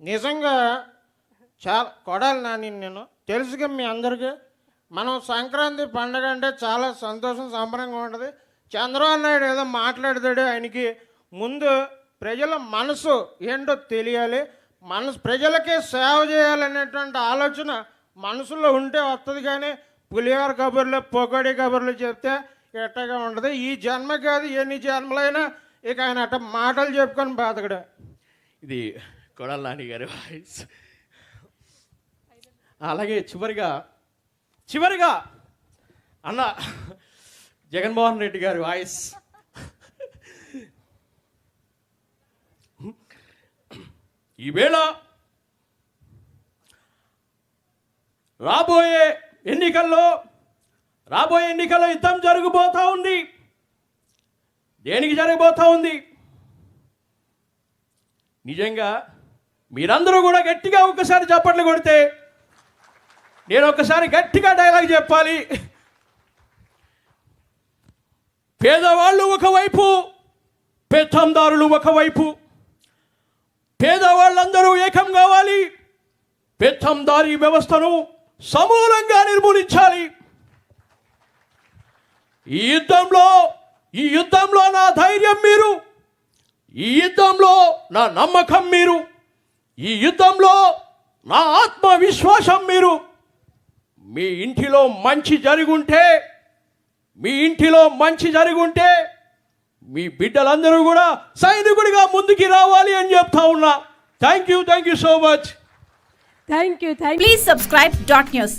నిజంగా చాలా కొడాలి నాని నేను. తెలుసుగా మీ అందరికీ. మనం సంక్రాంతి పండగ అంటే చాలా సంతోషం సంబరంగా ఉంటుంది. చంద్రబాబు నాయుడు ఏదో మాట్లాడతాడు ఆయనకి. ముందు ప్రజల మనసు ఏంటో తెలియాలి. మనసు ప్రజలకే సేవ చేయాలనేటువంటి ఆలోచన మనసులో ఉంటే వస్తుంది కానీ పులిహోర కబుర్లు పొగడి కబుర్లు చెప్తే ఎట్టగా ఉండదు ఈ జన్మ కాదు ఎన్ని జన్మలైనా ఇక ఆయన అట్ట మాటలు చెప్పుకొని బతకడే. ఇది కొడాల నాని గారి వాయిస్. అలాగే చివరిగా చివరిగా అన్న జగన్మోహన్ రెడ్డి గారి వాయిస్. ఈవేళ రాబోయే ఎన్నికల్లో రాబోయే ఎన్నికల్లో యుద్ధం జరగబోతా ఉంది. దేనికి జరగబోతూ ఉంది? నిజంగా మీరందరూ కూడా గట్టిగా ఒక్కసారి చప్పట్లు కొడితే నేను ఒకసారి గట్టిగా డైలాగ్ చెప్పాలి. పేదవాళ్ళు ఒకవైపు పెత్తందారులు ఒకవైపు. పేదవాళ్ళందరూ ఏకం కావాలి. పెత్తందారీ వ్యవస్థను సమూలంగా నిర్మూలించాలి. ఈ యుద్ధంలో ఈ యుద్ధంలో నా ధైర్యం మీరు. ఈ యుద్ధంలో నా నమ్మకం మీరు. ఈ యుద్ధంలో నా ఆత్మవిశ్వాసం మీరు మీ ఇంటిలో మంచి జరుగుంటే మీ ఇంటిలో మంచి జరుగుంటే మీ బిడ్డలందరూ కూడా సైనికుడిగా ముందుకి రావాలి అని చెప్తా ఉన్నా. Thank you thank you so much thank you thank Please subscribe dot news.